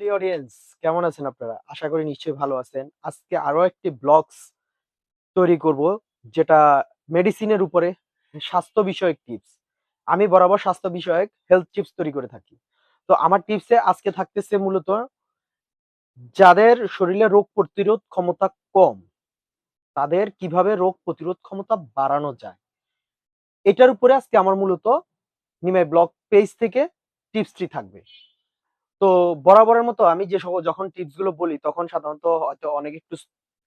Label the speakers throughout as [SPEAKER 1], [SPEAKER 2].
[SPEAKER 1] Audience কেমন আছেন আপনারা? আশা করি নিশ্চয়ই ভালো আছেন। আজকে আরও একটি ব্লগস তৈরি করব, যেটা মেডিসিনের উপরে স্বাস্থ্য বিষয়ক টিপস আমি বরাবর স্বাস্থ্য বিষয়ক হেলথ টিপস তৈরি করে থাকি। তো আমার টিপসে আজকে থাকতেছে মূলত যাদের শরীরে রোগ প্রতিরোধ ক্ষমতা কম, তাদের কীভাবে রোগ প্রতিরোধ ক্ষমতা বাড়ানো যায়। এটার উপরে আজকে আমার মূলত নিমাই ব্লগ পেজ থেকে টিপসটি থাকবে। তো বরাবরের মতো আমি যে সকল যখন টিপসগুলো বলি, তখন সাধারণত হয়তো অনেক একটু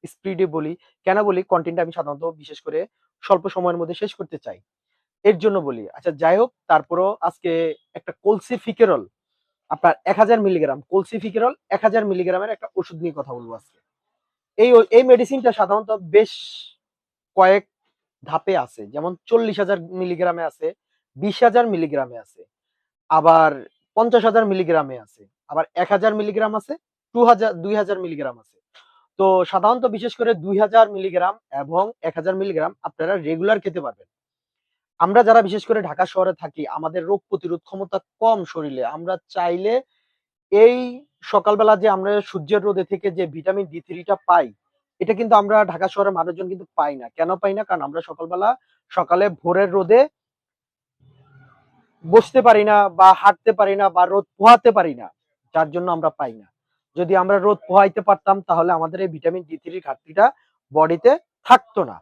[SPEAKER 1] স্পিডে বলি। কেন বলি? কন্টেন্ট আমি সাধারণত বিশেষ করে স্বল্প সময়ের মধ্যে শেষ করতে চাই। এর জন্য বলি। আচ্ছা যাই হোক, তারপরও আজকে একটা কলসিফিকেরল আপনার এক হাজার মিলিগ্রাম কলসিফিকেরল এক হাজার মিলিগ্রামের একটা ওষুধ নিয়ে কথা বলব আজকে। এই এই মেডিসিনটা সাধারণত বেশ কয়েক ধাপে আছে। যেমন চল্লিশ হাজার মিলিগ্রামে আছে, বিশ হাজার মিলিগ্রামে আছে। আবার পঞ্চাশ হাজার মিলিগ্রামে আছে। আবার এক হাজার মিলিগ্রাম আছে টু হাজার দুই হাজার মিলিগ্রাম আছে। তো সাধারণত বিশেষ করে দুই হাজার মিলিগ্রাম এবং এক হাজার মিলিগ্রাম আপনারা রেগুলার খেতে পারবেন। আমরা যারা বিশেষ করে ঢাকা শহরে থাকি, আমাদের রোগ প্রতিরোধ ক্ষমতা কম শরীরে। আমরা চাইলে এই সকালবেলা যে আমরা সূর্যের রোদে থেকে যে ভিটামিন ডি থ্রিটা পাই, এটা কিন্তু আমরা ঢাকা শহরের মানুষজন কিন্তু পাই না। কেন পাই না? কারণ আমরা সকালবেলা সকালে ভোরের রোদে বসতে পারি না বা হাঁটতে পারি না বা রোদ পোহাতে পারি না, যার জন্য আমরা পাই না। যদি আমরা রোদ পোহাইতে পারতাম, তাহলে আমাদের এই ভিটামিন ডি থ্রির ঘাটতিটা বডিতে থাকতো না।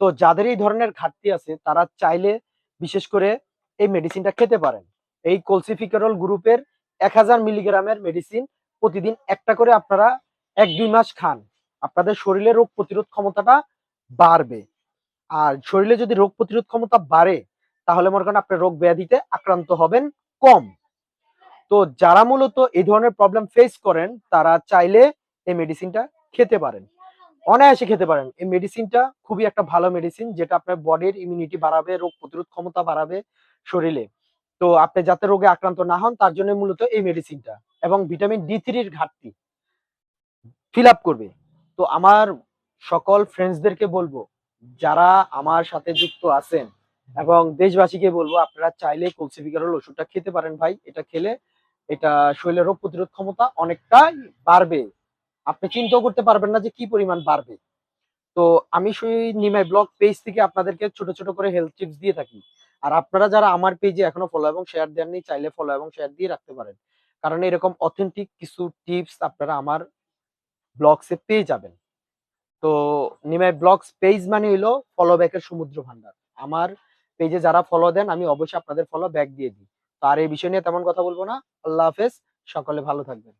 [SPEAKER 1] তো যাদের এই ধরনের ঘাটতি আছে, তারা চাইলে বিশেষ করে এই মেডিসিনটা খেতে পারেন। এই কোলসিফিকেরল গ্রুপের এক হাজার মিলিগ্রামের মেডিসিন প্রতিদিন একটা করে আপনারা এক দুই মাস খান। আপনাদের শরীরে রোগ প্রতিরোধ ক্ষমতাটা বাড়বে। আর শরীরে যদি রোগ প্রতিরোধ ক্ষমতা বাড়ে তাহলে মনে করেন আপনার রোগ ব্যাধিতে আক্রান্ত হবেন কম। তো যারা মূলত এই ধরনের প্রবলেম ফেস করেন, তারা চাইলে এই মেডিসিনটা খেতে পারেন। অনায়াসে খেতে পারেন। এই মেডিসিনটা খুবই একটা ভালো মেডিসিন যেটা আপনার বডির ইমিউনিটি বাড়াবে, রোগ প্রতিরোধ ক্ষমতা বাড়াবে শরীরে। তো আপনি যাতে রোগে আক্রান্ত না হন, তার জন্য মূলত এই মেডিসিনটা এবং ভিটামিন ডি থ্রির ঘাটতি ফিল আপ করবে। তো আমার সকল ফ্রেন্ডসদেরকে বলব, যারা আমার সাথে যুক্ত আছেন এবং দেশবাসীকে বলব, আপনারা চাইলে কলসিফিকারল ওষুধটা খেতে পারেন ভাই। এটা খেলে এটা শরীরের রোগ প্রতিরোধ ক্ষমতা অনেকটাই বাড়বে। আপনি চিন্তাও করতে পারবেন না যে কি পরিমাণ বাড়বে। তো আমি সেই নিমাই ব্লগ পেজ থেকে আপনাদেরকে ছোট ছোট করে হেলথ টিপস দিয়ে থাকি। আর আপনারা যারা আমার পেজে এখনও ফলো এবং শেয়ার দেননি, চাইলে ফলো এবং শেয়ার দিয়ে রাখতে পারেন। কারণ এরকম অথেন্টিক কিছু টিপস আপনারা আমার ব্লগসে পেয়ে যাবেন। তো নিমাই ব্লগস পেজ মানে হলো ফলো ব্যাকের সমুদ্র ভান্ডার। আমার পেজে যারা ফলো দেন, আমি অবশ্যই আপনাদের ফলো ব্যাক দিয়ে দিই। তো আর এই বিষয় নিয়ে তেমন কথা বলব না। আল্লাহ হাফেজ। সকলে ভালো থাকবেন।